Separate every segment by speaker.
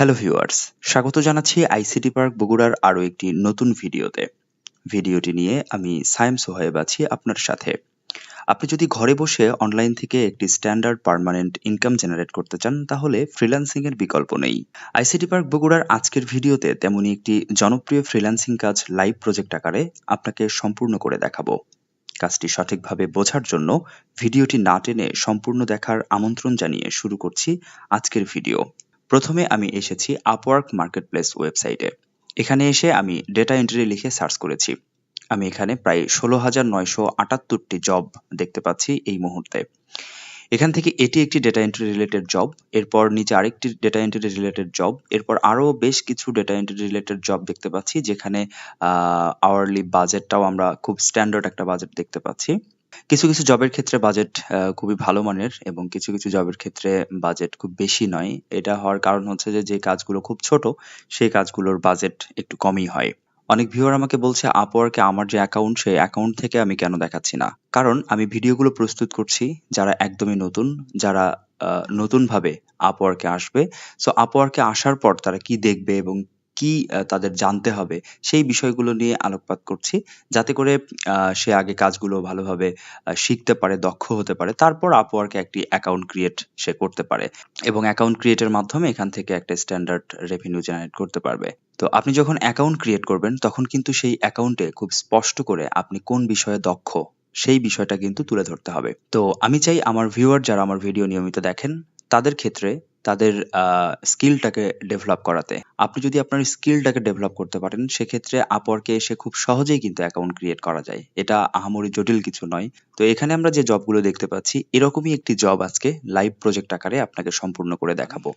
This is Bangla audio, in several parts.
Speaker 1: হ্যালো ভিউয়ার্স স্বাগত জানাচ্ছি আইসিটি পার্ক বগুড়ার আরও একটি নতুন ভিডিওতে। ভিডিওটি নিয়ে আমি সায়েম সোহাইব আছি আপনার সাথে। আপনি যদি ঘরে বসে অনলাইন থেকে একটি স্ট্যান্ডার্ড পার্মানেন্ট ইনকাম জেনারেট করতে চান, তাহলে ফ্রিল্যান্সিং এর বিকল্প নেই। আইসিটি পার্ক বগুড়ার আজকের ভিডিওতে তেমনই একটি জনপ্রিয় ফ্রিল্যান্সিং কাজ লাইভ প্রজেক্ট আকারে আপনাকে সম্পূর্ণ করে দেখাবো। কাজটি সঠিকভাবে বোঝার জন্য ভিডিওটি না টেনে সম্পূর্ণ দেখার আমন্ত্রণ জানিয়ে শুরু করছি আজকের ভিডিও। প্রথমে আমি এসেছি আপওয়ার্ক মার্কেটপ্লেস ওয়েবসাইটে এখানে এসে আমি ডেটা এন্ট্রি লিখে সার্চ করেছি। আমি এখানে প্রায় ষোলো হাজার নয়শো আটাত্তরটি জব দেখতে পাচ্ছি এই মুহূর্তে। এখান থেকে এটি একটি ডেটা এন্ট্রি রিলেটেড জব এরপর নিচে আরেকটি ডেটা এন্ট্রি রিলেটেড জব এরপর আরও বেশ কিছু ডেটা এন্ট্রি রিলেটেড জব দেখতে পাচ্ছি, যেখানে আওয়ারলি বাজেটটাও আমরা খুব স্ট্যান্ডার্ড একটা বাজেট দেখতে পাচ্ছি। কিছু কিছু জবের ক্ষেত্রে বাজেট খুবই ভালো মানের এবং কিছু কিছু জবের ক্ষেত্রে বাজেট খুব বেশি নয়। এটা হওয়ার কারণ হচ্ছে যে যে কাজগুলো খুব ছোট, সেই কাজগুলোর বাজেট একটু কমই হয়। অনেক ভিউয়ার আমাকে বলছে আপওয়ার্কে আমার যে অ্যাকাউন্ট সেই অ্যাকাউন্ট থেকে আমি কেন দেখাচ্ছি না? কারণ আমি ভিডিওগুলো প্রস্তুত করছি যারা একদমই নতুন, যারা নতুনভাবে আপওয়ার্কে আসবে। সো আপওয়ার্কে আসার পর তারা কি দেখবে এবং কি তাদের জানতে হবে, সেই বিষয়গুলো নিয়ে আলোকপাত করছি। যাতে করে সে আগে কাজগুলো ভালোভাবে শিখতে পারে, দক্ষ হতে পারে। তারপর আপওয়ার্কে একটি অ্যাকাউন্ট ক্রিয়েট সে করতে পারে এবং অ্যাকাউন্ট ক্রিয়েটের মাধ্যমে এখান থেকে একটা স্ট্যান্ডার্ড রেভিনিউ জেনারেট করতে পারবে। তো আপনি যখন অ্যাকাউন্ট ক্রিয়েট করবেন, তখন কিন্তু সেই অ্যাকাউন্টে খুব স্পষ্ট করে আপনি কোন বিষয়ে দক্ষ, সেই বিষয়টা কিন্তু তুলে ধরতে হবে। তো আমি চাই আমার ভিউয়ার যারা আমার ভিডিও নিয়মিত দেখেন তাদের ক্ষেত্রে তাদের স্কিলটাকে ডেভেলপ করাতে। আপনি যদি আপনার স্কিলটাকে ডেভেলপ করতে পারেন, সেক্ষেত্রে আপওয়ার্কে এসে খুব সহজেই কিন্তু অ্যাকাউন্ট ক্রিয়েট করা যায়। এটা আহামরি জটিল কিছু নয়। তো এখানে আমরা যে জবগুলো দেখতে পাচ্ছি, এরকমই একটি জব আজকে লাইভ প্রজেক্ট আকারে আপনাকে সম্পূর্ণ করে দেখাবো।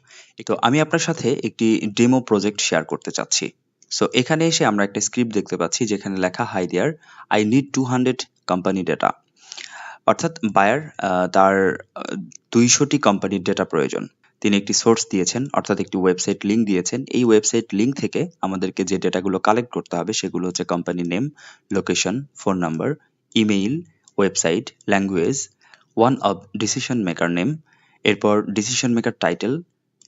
Speaker 1: তো আমি আপনার সাথে একটি ডেমো প্রজেক্ট শেয়ার করতে চাচ্ছি। সো এখানে এসে আমরা একটা স্ক্রিপ্ট দেখতে পাচ্ছি, যেখানে লেখা hi there I need two hundred company data অর্থাৎ বায়ার তার দুইশোটি কোম্পানির ডেটা প্রয়োজন। তিনি একটি সোর্স দিয়েছেন, অর্থাৎ একটি ওয়েবসাইট লিঙ্ক দিয়েছেন। এই ওয়েবসাইট লিঙ্ক থেকে আমাদেরকে যে ডেটাগুলো কালেক্ট করতে হবে, সেগুলো হচ্ছে কোম্পানির name location phone number email website language one of decision maker name এরপর ডিসিশন মেকার টাইটেল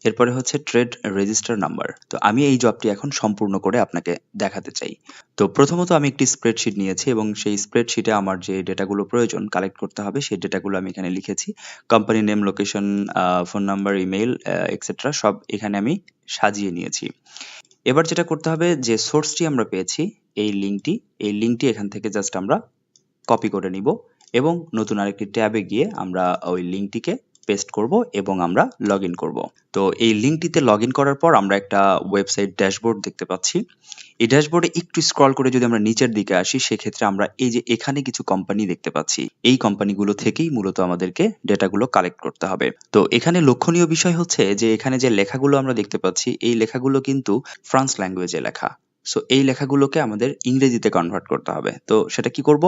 Speaker 1: এরপরে হচ্ছে ট্রেড রেজিস্টার নাম্বার তো আমি এই জবটি এখন সম্পূর্ণ করে আপনাকে দেখাতে চাই। তো প্রথমত আমি একটি স্প্রেডশিট নিয়েছি এবং সেই স্প্রেডশিটে আমার যে ডেটাগুলো প্রয়োজন কালেক্ট করতে হবে, সেই ডেটাগুলো আমি এখানে লিখেছি। Company name location phone number email etcetera সব এখানে আমি সাজিয়ে নিয়েছি। এবার যেটা করতে হবে, যে সোর্সটি আমরা পেয়েছি, এই লিঙ্কটি এই লিঙ্কটি এখান থেকে জাস্ট আমরা কপি করে নিব এবং নতুন আরেকটি ট্যাবে গিয়ে আমরা ওই লিঙ্কটিকে পেস্ট করব এবং আমরা লগ ইন করব। তো এই লিঙ্কটিতে লগ ইন করার পর আমরা একটা ওয়েবসাইট ড্যাশবোর্ড দেখতে পাচ্ছি। এই ড্যাশবোর্ডে একটু স্ক্রল করে যদি আমরা নিচের দিকে আসি, সেক্ষেত্রে আমরা এই যে এখানে কিছু কোম্পানি দেখতে পাচ্ছি। এই কোম্পানিগুলো থেকেই মূলত আমাদেরকে ডেটাগুলো কালেক্ট করতে হবে। তো এখানে লক্ষণীয় বিষয় হচ্ছে যে এখানে যে লেখাগুলো আমরা দেখতে পাচ্ছি, এই লেখাগুলো কিন্তু ফ্রান্স ল্যাঙ্গুয়েজে লেখা। সো এই লেখাগুলোকে আমাদের ইংরেজিতে কনভার্ট করতে হবে। তো, সেটা কি করব?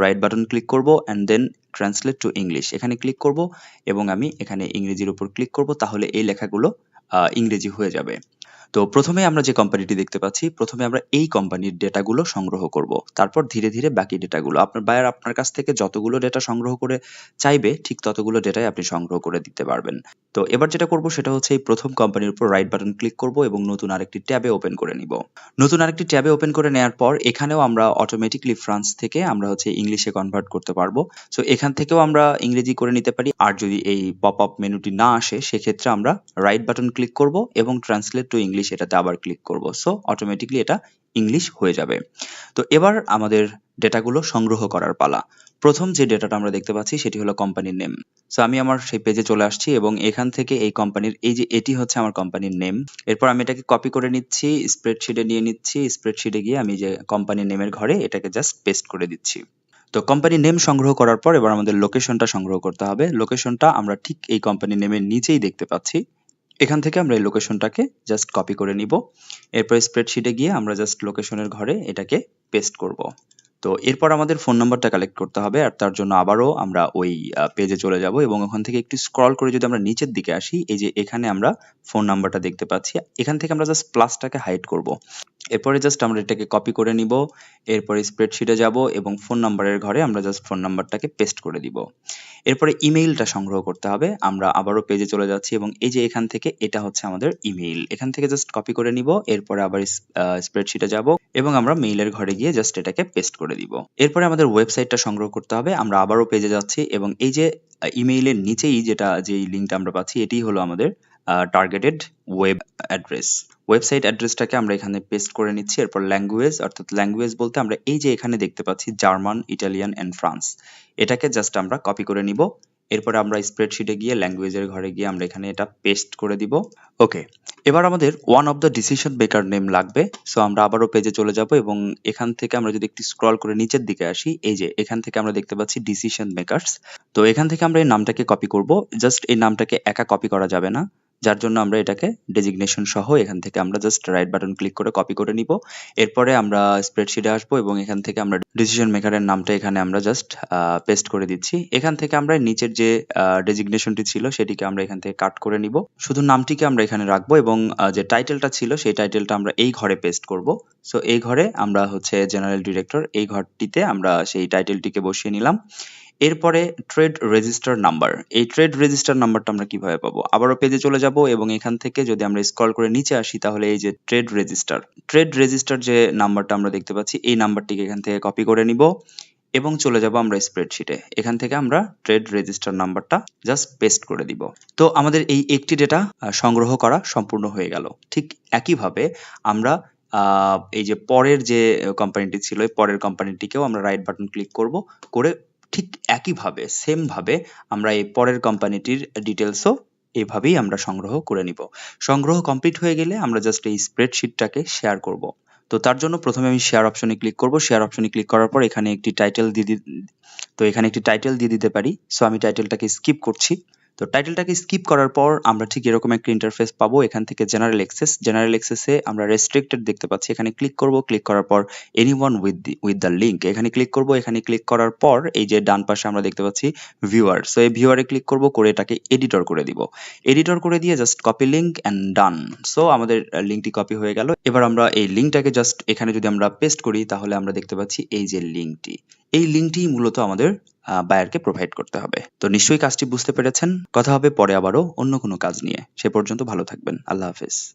Speaker 1: রাইট বাটন ক্লিক করব and then translate to English এখানে ক্লিক করব এবং আমি এখানে ইংরেজির উপর ক্লিক করব, তাহলে এই লেখাগুলো ইংরেজি হয়ে যাবে। তো প্রথমে আমরা যে কোম্পানিটি দেখতে পাচ্ছি, প্রথমে আমরা এই কোম্পানির ডেটাগুলো সংগ্রহ করব। তারপর ধীরে ধীরে বাকি ডেটাগুলো আপনার বায়ার আপনার কাছ থেকে যতগুলো ডেটা সংগ্রহ করে চাইবে, ঠিক ততগুলো ডেটাই আপনি সংগ্রহ করে দিতে পারবেন। তো এবার যেটা করব সেটা হচ্ছে এই প্রথম কোম্পানির উপর রাইট বাটন ক্লিক করব এবং নতুন আরেকটি ট্যাবে ওপেন করে নিব। নতুন আরেকটি ট্যাবে ওপেন করে নেওয়ার পর এখানেও আমরা অটোমেটিকলি ফ্রান্স থেকে আমরা হচ্ছে ইংলিশে কনভার্ট করতে পারব। সো এখান থেকেও আমরা ইংরেজি করে নিতে পারি। আর যদি এই পপ আপ মেনুটি না আসে, সেক্ষেত্রে আমরা রাইট বাটন ক্লিক করব এবং ট্রান্সলেট টু ইংলিশ এটাতে আবার ক্লিক করব। সো অটোমেটিকলি এটা ইংলিশ হয়ে যাবে। তো এবার আমাদের ডেটাগুলো সংগ্রহ করার পালা। প্রথম যে ডেটাটা আমরা দেখতে পাচ্ছি সেটি হলো কোম্পানির নেম সো আমি আমার সেই পেজে চলে আসছি এবং এখান থেকে এই কোম্পানির এই যে এটি হচ্ছে আমার কোম্পানির নেম এরপর আমি এটাকে কপি করে নিচ্ছি স্প্রেডশিটে নিয়ে নিচ্ছি স্প্রেডশিটে গিয়ে আমি যে কোম্পানির নেমের ঘরে এটাকে জাস্ট পেস্ট করে দিচ্ছি। তো কোম্পানি নেম সংগ্রহ করার পর এবার আমাদের লোকেশনটা সংগ্রহ করতে হবে। লোকেশনটা আমরা ঠিক এই কোম্পানি নেমের নিচেই দেখতে পাচ্ছি। এখান থেকে আমরা এই লোকেশনটাকে জাস্ট কপি করে নিব। এরপর স্প্রেডশিটে গিয়ে আমরা জাস্ট লোকেশনের ঘরে এটাকে পেস্ট করব। তো এরপর আমাদের ফোন নাম্বারটা কালেক্ট করতে হবে আর তার জন্য আবারও আমরা ওই পেজে চলে যাব এবং ওখান থেকে একটু স্ক্রল করে যদি আমরা নিচের দিকে আসি, এই যে এখানে আমরা ফোন নাম্বারটা দেখতে পাচ্ছি, এখান থেকে আমরা জাস্ট প্লাসটাকে হাইড করব। এরপরে জাস্ট আমরা এটাকে কপি করে নিব, এরপরে স্প্রেডশিটে যাব এবং ফোন নাম্বারের ঘরে আমরা জাস্ট ফোন নাম্বারটাকে পেস্ট করে দিব। এরপরে ইমেইলটা সংগ্রহ করতে হবে। আমরা আবারও পেজে চলে যাচ্ছি এবং এই যে এখান থেকে এটা হচ্ছে আমাদের ইমেইল এখান থেকে জাস্ট কপি করে নিব, এরপরে আবার স্প্রেডশিটে যাব এবং আমরা মেইলের ঘরে গিয়ে জাস্ট এটাকে পেস্ট করে দিব। এরপরে আমাদের ওয়েবসাইটটা সংগ্রহ করতে হবে। আমরা আবারও পেজে যাচ্ছি এবং এই যে ইমেইলের নিচেই যেটা যে লিঙ্কটা আমরা পাচ্ছি, এটি হলো আমাদের টার্গেটেড ওয়েব অ্যাড্রেস ওয়েবসাইট অ্যাড্রেসটাকে আমরা এখানে পেস্ট করে নিচ্ছি, এরপর ল্যাঙ্গুয়েজ অর্থাৎ ল্যাঙ্গুয়েজ বলতে আমরা এই যে এখানে দেখতে পাচ্ছি জার্মান ইটালিয়ান অ্যান্ড ফ্রান্স এটাকে জাস্ট আমরা কপি করে নিব। এরপরে আমরা স্প্রেডশিটে গিয়ে ল্যাঙ্গুয়েজের ঘরে গিয়ে আমরা এখানে এটা পেস্ট করে দিব। ওকে এবার আমাদের one of the decision maker name লাগবে। সো আমরা আবারও পেজে চলে যাব এবং এখান থেকে আমরা যদি একটু স্ক্রল করে নিচের দিকে আসি, এই যে এখান থেকে আমরা দেখতে পাচ্ছি ডিসিশন মেকারস তো, এখান থেকে আমরা এই নামটাকে কপি করব। জাস্ট এই নামটাকে একা কপি করা যাবে না। যার জন্য আমরা এটাকে ডেজিগনেশন সহ এখান থেকে আমরা জাস্ট রাইট বাটন ক্লিক করে কপি করে নিব। এরপরে আমরা স্প্রেডশিটে আসব এবং এখান থেকে আমরা ডিসিশন মেকারের নামটা এখানে আমরা জাস্ট পেস্ট করে দিচ্ছি। এখান থেকে আমরা নিচের যে ডেজিগনেশনটি ছিল সেটিকে আমরা এখান থেকে কাট করে নিব। শুধু নামটিকে আমরা এখানে রাখব এবং যে টাইটেলটা ছিল সেই টাইটেলটা আমরা এই ঘরে পেস্ট করব। সো এই ঘরে আমরা হচ্ছে জেনারেল ডিরেক্টর এই ঘরটিতে আমরা সেই টাইটেলটিকে বসিয়ে নিলাম। এরপরে ট্রেড রেজিস্টার নাম্বার এই ট্রেড রেজিস্টার নাম্বারটা আমরা কীভাবে পাবো? আবারও পেজে চলে যাব এবং এখান থেকে যদি আমরা স্ক্রল করে নিচে আসি, তাহলে এই যে ট্রেড রেজিস্টার ট্রেড রেজিস্টার যে নাম্বারটা আমরা দেখতে পাচ্ছি, এই নাম্বারটিকে এখান থেকে কপি করে নিব এবং চলে যাব আমরা স্প্রেডশিটে এখান থেকে আমরা ট্রেড রেজিস্টার নাম্বারটা জাস্ট পেস্ট করে দিব। তো আমাদের এই একটি ডেটা সংগ্রহ করা সম্পূর্ণ হয়ে গেল। ঠিক একইভাবে আমরা এই যে পরের যে কোম্পানিটি ছিল পরের কোম্পানিটিকেও আমরা রাইট বাটন ক্লিক করব, করে ঠিক একইভাবে সেম ভাবে আমরা এই পরের কোম্পানিটির ডিটেলসও এভাবেই আমরা সংগ্রহ করে নিব। সংগ্রহ কমপ্লিট হয়ে গেলে আমরা জাস্ট এই স্প্রেডশিটটাকে শেয়ার করব। তো তার জন্য প্রথমে আমি শেয়ার অপশনে ক্লিক করব। শেয়ার অপশনে ক্লিক করার পর এখানে একটি টাইটেল দিয়ে তো এখানে একটি টাইটেল দিয়ে দিতে পারি। সো আমি টাইটেলটাকে স্কিপ করছি। তো টাইটেলটাকে স্কিপ করার পর আমরা ঠিক এরকম একটা ইন্টারফেস পাবো। এখান থেকে জেনারেল এক্সেস জেনারেল এক্সেসে আমরা রেস্ট্রিক্টেড দেখতে পাচ্ছি। এখানে ক্লিক করব ক্লিক করার পর anyone with the with the link এখানে ক্লিক করব, এখানে ক্লিক করার পর এই যে ডান পাশে আমরা দেখতে পাচ্ছি ভিউয়ার সো এই ভিউয়ারে ক্লিক করব, করে এটাকে এডিটর করে দিব। এডিটর করে দিয়ে just copy link and done so আমাদের লিঙ্কটি কপি হয়ে গেল। এবার আমরা এই লিঙ্কটাকে জাস্ট এখানে যদি আমরা পেস্ট করি, তাহলে আমরা দেখতে পাচ্ছি এই যে লিঙ্কটি এই লিঙ্কটি মূলত আমাদের বায়ারকে প্রোভাইড করতে হবে। তো নিশ্চয়ই কাজটি বুঝতে পেরেছেন। কথা হবে পরে আবারও অন্য কোনো কাজ নিয়ে। সে পর্যন্ত ভালো থাকবেন। আল্লাহ হাফেজ।